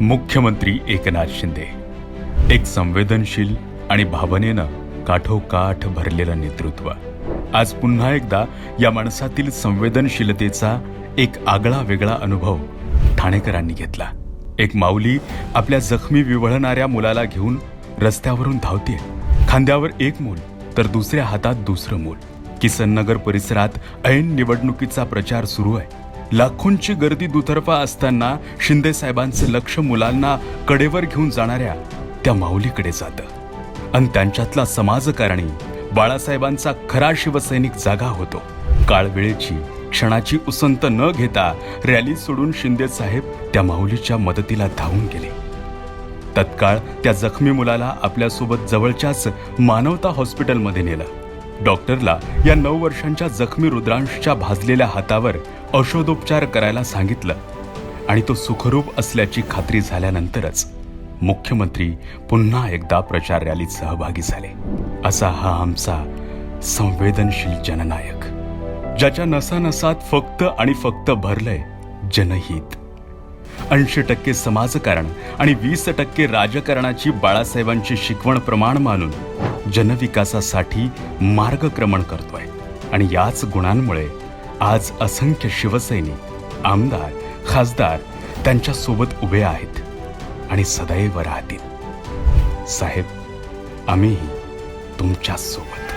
मुख्यमंत्री एकनाथ शिंदे. एक संवेदनशील आणि भावनेनं काठोकाठ भरलेलं नेतृत्व. आज पुन्हा एकदा या माणसातील संवेदनशीलतेचा एक आगळा वेगळा अनुभव ठाणेकरांनी घेतला. एक माऊली आपल्या जखमी विवळणाऱ्या मुलाला घेऊन रस्त्यावरून धावते खांद्यावर एक मूल तर दुसऱ्या हातात दुसरं मूल. किसननगर परिसरात ऐन निवडणुकीचा प्रचार सुरू आहे. लाखोंची गर्दी दुतर्फा असताना शिंदेसाहेबांचं लक्ष मुलांना कडेवर घेऊन जाणाऱ्या त्या माऊलीकडे जातं. आणि त्यांच्यातला समाजकारणी बाळासाहेबांचा खरा शिवसैनिक जागा होतो. काळवेळेची क्षणाची उसंत न घेता रॅली सोडून शिंदे साहेब त्या माऊलीच्या मदतीला धावून गेले. तत्काळ त्या जखमी मुलाला आपल्यासोबत जवळच्याच मानवता हॉस्पिटलमध्ये नेलं. डॉक्टरला या नऊ वर्षांच्या जखमी रुद्रांशच्या भाजलेल्या हातावर औषधोपचार करायला सांगितलं आणि तो सुखरूप असल्याची खात्री झाल्यानंतरच मुख्यमंत्री पुन्हा एकदा प्रचार रॅलीत सहभागी झाले. असा हा आमचा संवेदनशील जननायक ज्याच्या नसानसात फक्त आणि फक्त भरलंय जनहित. ऐंशी टक्के समाजकारण आणि वीस टक्के राजकारणाची बाळासाहेबांची शिकवण प्रमाण मानून जनविकासासाठी मार्गक्रमण करतोय. आणि याच गुणांमुळे आज असंख्य शिवसैनिक आमदार खासदार त्यांच्यासोबत उभे आहेत आणि सदैव राहतील. साहेब आम्हीही तुमच्याच सोबत